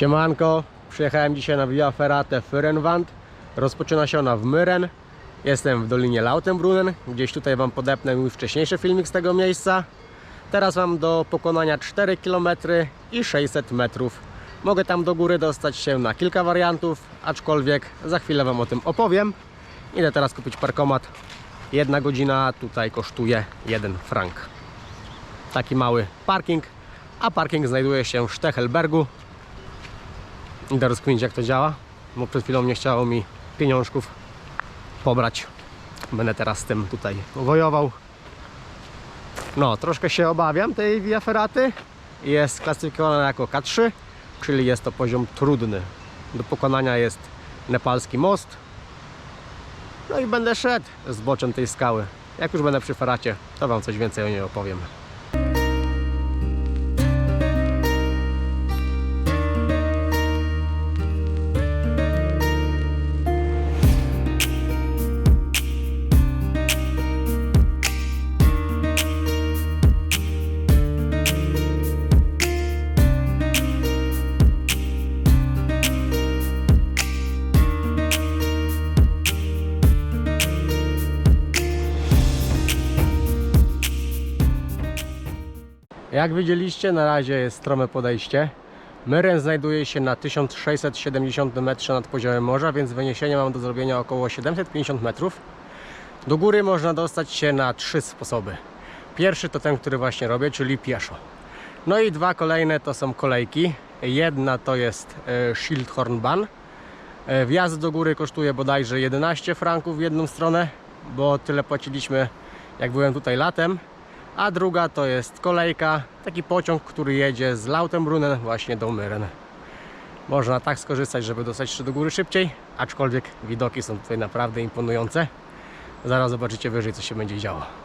Siemanko, przyjechałem dzisiaj na Via Ferrate Fyrenwand. Rozpoczyna się ona w Myren. Jestem w Dolinie Lautenbrunnen. Gdzieś tutaj Wam podepnę mój wcześniejszy filmik z tego miejsca. Teraz mam do pokonania 4 km i 600 metrów. Mogę tam do góry dostać się na kilka wariantów, aczkolwiek za chwilę Wam o tym opowiem. Idę teraz kupić parkomat. Jedna godzina tutaj kosztuje 1 frank. Taki mały parking, a parking znajduje się w Stechelbergu, Idę rozkminić jak to działa, bo przed chwilą nie chciało mi pieniążków pobrać. Będę teraz z tym tutaj wojował. No, troszkę się obawiam tej Via. Jest klasyfikowana jako K3, czyli jest to poziom trudny. Do pokonania jest nepalski most. No i będę szedł z boczem tej skały. Jak już będę przy Ferracie, to Wam coś więcej o niej opowiem. Jak widzieliście, na razie jest strome podejście. Myren znajduje się na 1670 metrze nad poziomem morza, więc wyniesienie mam do zrobienia około 750 metrów. Do góry można dostać się na trzy sposoby. Pierwszy to ten, który właśnie robię, czyli pieszo. No i dwa kolejne to są kolejki. Jedna to jest e, Schildhornbahn. E, Wjazd do góry kosztuje bodajże 11 franków w jedną stronę, bo tyle płaciliśmy jak byłem tutaj latem a druga to jest kolejka, taki pociąg, który jedzie z Lautenbrunnen właśnie do Myren. Można tak skorzystać, żeby dostać się do góry szybciej, aczkolwiek widoki są tutaj naprawdę imponujące. Zaraz zobaczycie wyżej, co się będzie działo.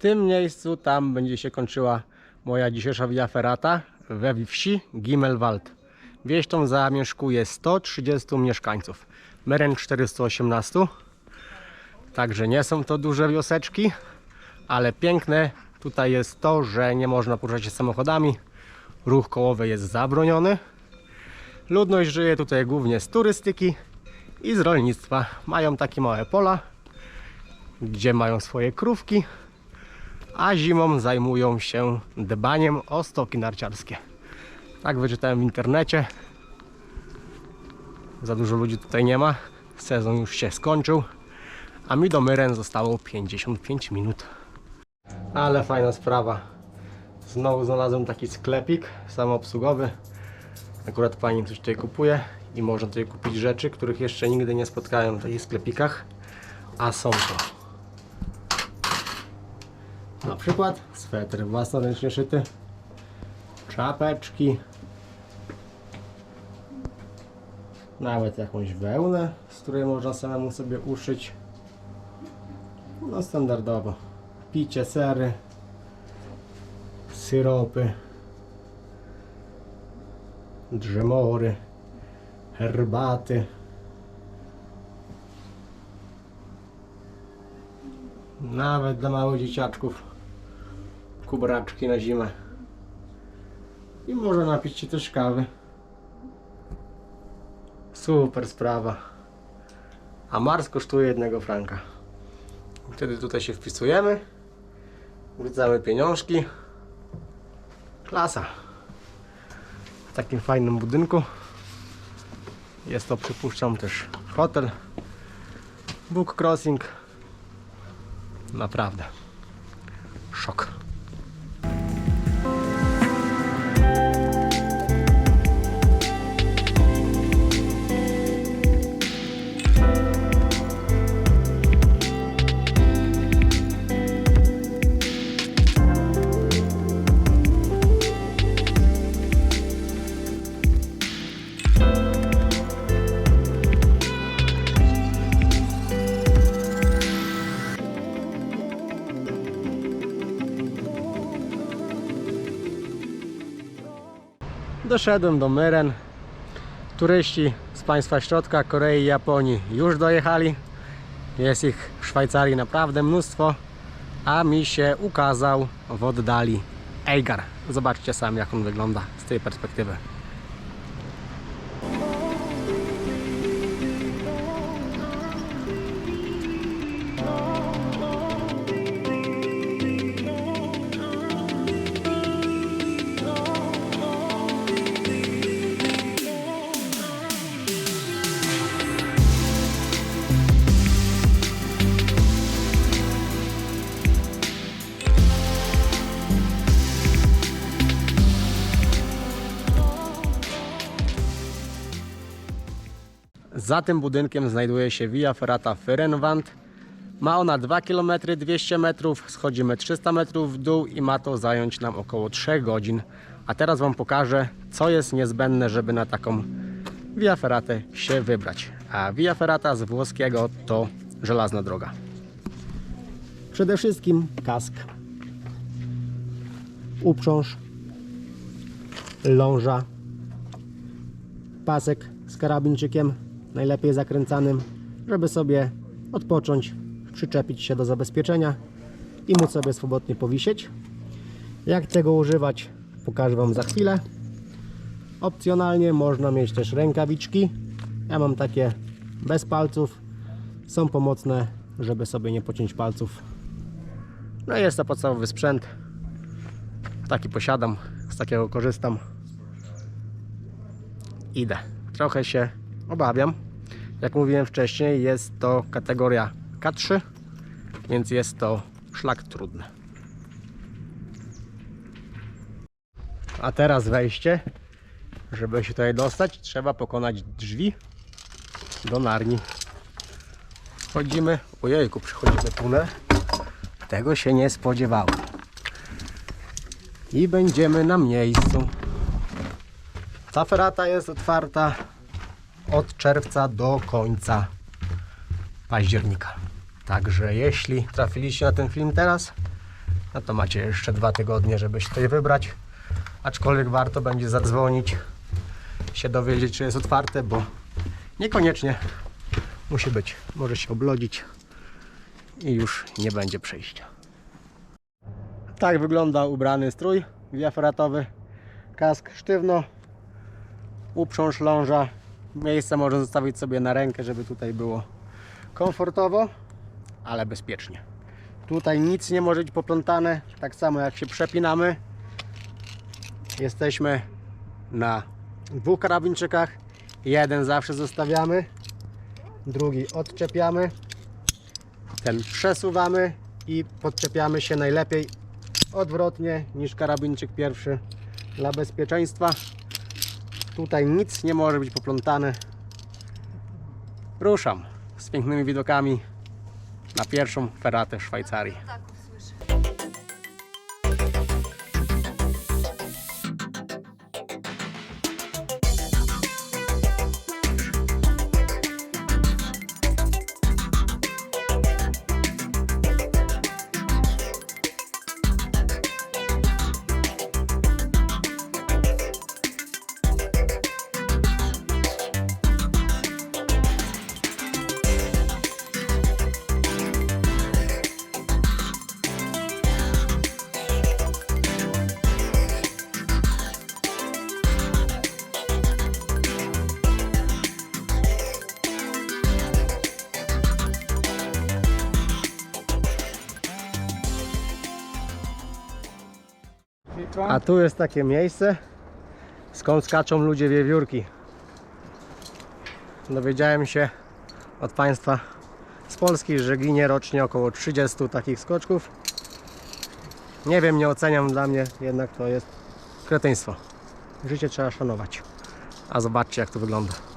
Tym miejscu tam będzie się kończyła moja dzisiejsza Via Ferrata we wsi Gimelwald. Wieś tą zamieszkuje 130 mieszkańców. Meren 418. Także nie są to duże wioseczki, ale piękne tutaj jest to, że nie można poruszać się samochodami. Ruch kołowy jest zabroniony. Ludność żyje tutaj głównie z turystyki i z rolnictwa. Mają takie małe pola, gdzie mają swoje krówki, a zimą zajmują się dbaniem o stoki narciarskie. Tak wyczytałem w internecie. Za dużo ludzi tutaj nie ma. Sezon już się skończył, a mi do Myren zostało 55 minut. Ale fajna sprawa. Znowu znalazłem taki sklepik samoobsługowy. Akurat pani coś tutaj kupuje i można tutaj kupić rzeczy, których jeszcze nigdy nie spotkałem w takich sklepikach. A są to przykład sweter własnoręcznie szyty, czapeczki, nawet jakąś wełnę, z której można samemu sobie uszyć. No standardowo. Picie, sery, syropy, drzemory, herbaty. Nawet dla małych dzieciaczków kubraczki na zimę. I może napić się też kawy. Super sprawa. A Mars kosztuje jednego franka. Wtedy tutaj się wpisujemy. Wrzucamy pieniążki. Klasa. W takim fajnym budynku. Jest to, przypuszczam, też hotel. Book Crossing. Naprawdę. Szok. Doszedłem do Myren. Turyści z państwa środka, Korei i Japonii już dojechali. Jest ich w Szwajcarii naprawdę mnóstwo. A mi się ukazał w oddali Eigar. Zobaczcie sami jak on wygląda z tej perspektywy. Za tym budynkiem znajduje się Via Ferrata Ferenwand. Ma ona 2 km 200 metrów, schodzimy 300 metrów w dół i ma to zająć nam około 3 godzin. A teraz Wam pokażę, co jest niezbędne, żeby na taką Via Ferratę się wybrać. A Via Ferrata z włoskiego to żelazna droga. Przede wszystkim kask, uprząż, ląża, pasek z karabinczykiem, najlepiej zakręcanym, żeby sobie odpocząć, przyczepić się do zabezpieczenia i móc sobie swobodnie powisieć. Jak tego używać, pokażę Wam za chwilę. Opcjonalnie można mieć też rękawiczki. Ja mam takie bez palców. Są pomocne, żeby sobie nie pociąć palców. No i jest to podstawowy sprzęt. Taki posiadam, z takiego korzystam idę. Trochę się obawiam. Jak mówiłem wcześniej, jest to kategoria K3, więc jest to szlak trudny. A teraz wejście. Żeby się tutaj dostać, trzeba pokonać drzwi do narni. Wchodzimy. Ojejku, przechodzimy tunel. Tego się nie spodziewałem. I będziemy na miejscu. Ta ferata jest otwarta od czerwca do końca października. Także jeśli trafiliście na ten film teraz, no to macie jeszcze dwa tygodnie, żeby się tutaj wybrać. Aczkolwiek warto będzie zadzwonić, się dowiedzieć, czy jest otwarte, bo niekoniecznie musi być. Może się oblodzić i już nie będzie przejścia. Tak wygląda ubrany strój wiaferatowy. Kask sztywno, uprząż ląża. Miejsce można zostawić sobie na rękę, żeby tutaj było komfortowo, ale bezpiecznie. Tutaj nic nie może być poplątane, tak samo jak się przepinamy. Jesteśmy na dwóch karabinczykach. Jeden zawsze zostawiamy, drugi odczepiamy. Ten przesuwamy i podczepiamy się najlepiej odwrotnie niż karabinczyk pierwszy dla bezpieczeństwa. Tutaj nic nie może być poplątane. Ruszam z pięknymi widokami na pierwszą feratę Szwajcarii. Tu jest takie miejsce, skąd skaczą ludzie wiewiórki. Dowiedziałem się od Państwa z Polski, że ginie rocznie około 30 takich skoczków. Nie wiem, nie oceniam, dla mnie jednak to jest kretyństwo. Życie trzeba szanować. A zobaczcie jak to wygląda.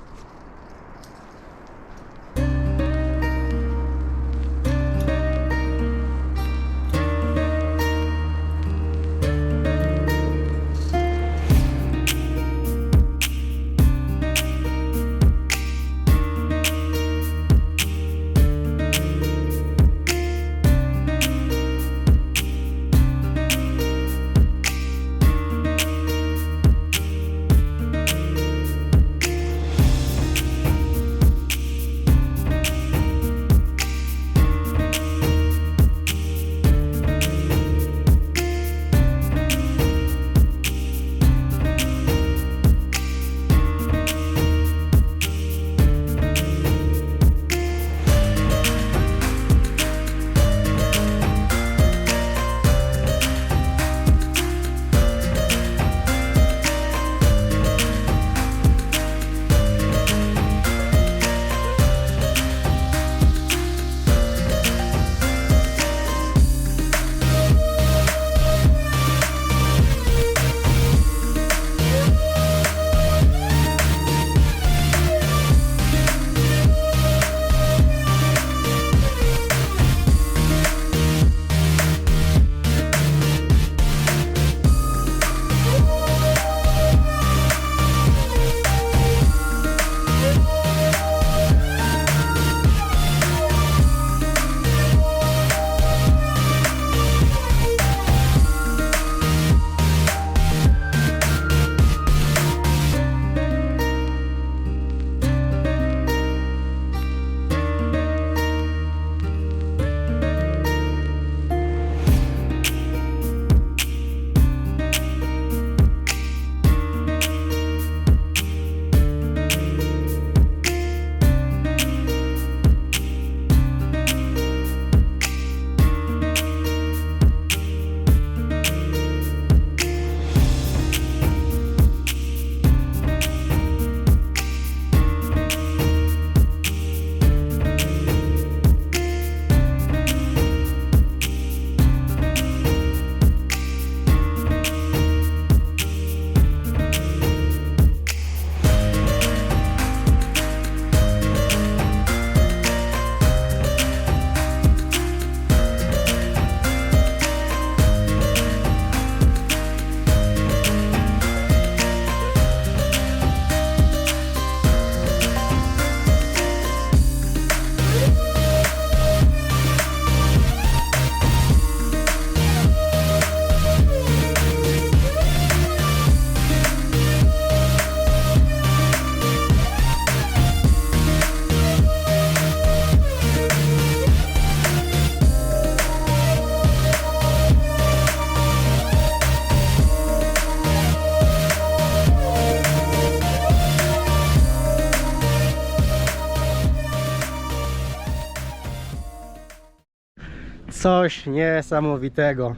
Coś niesamowitego.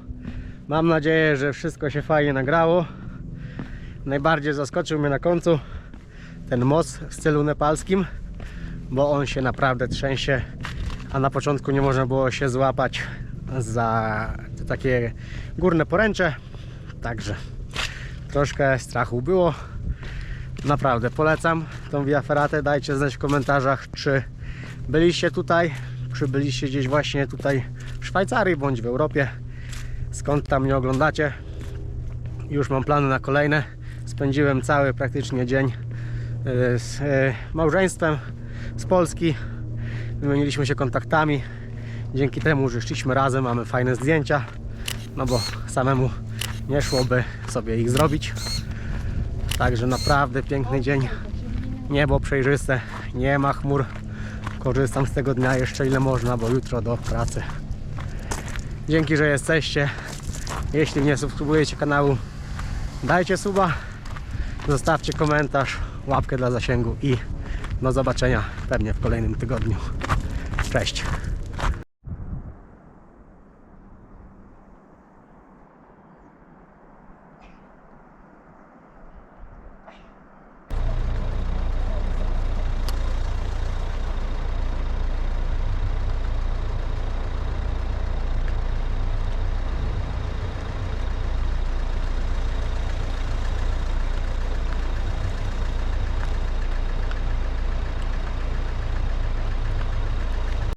Mam nadzieję, że wszystko się fajnie nagrało. Najbardziej zaskoczył mnie na końcu ten most w stylu nepalskim, bo on się naprawdę trzęsie, a na początku nie można było się złapać za takie górne poręcze. Także troszkę strachu było. Naprawdę polecam tą Via Ferratę. Dajcie znać w komentarzach, czy byliście tutaj, czy byliście gdzieś właśnie tutaj Szwajcarii bądź w Europie. Skąd tam nie oglądacie? Już mam plany na kolejne. Spędziłem cały praktycznie dzień e, z e, małżeństwem z Polski. Wymieniliśmy się kontaktami. Dzięki temu, że szliśmy razem, mamy fajne zdjęcia. No bo samemu nie szłoby sobie ich zrobić. Także naprawdę piękny dzień. Niebo przejrzyste, nie ma chmur. Korzystam z tego dnia jeszcze ile można, bo jutro do pracy. Dzięki, że jesteście. Jeśli nie subskrybujecie kanału, dajcie suba, zostawcie komentarz, łapkę dla zasięgu i do zobaczenia pewnie w kolejnym tygodniu. Cześć!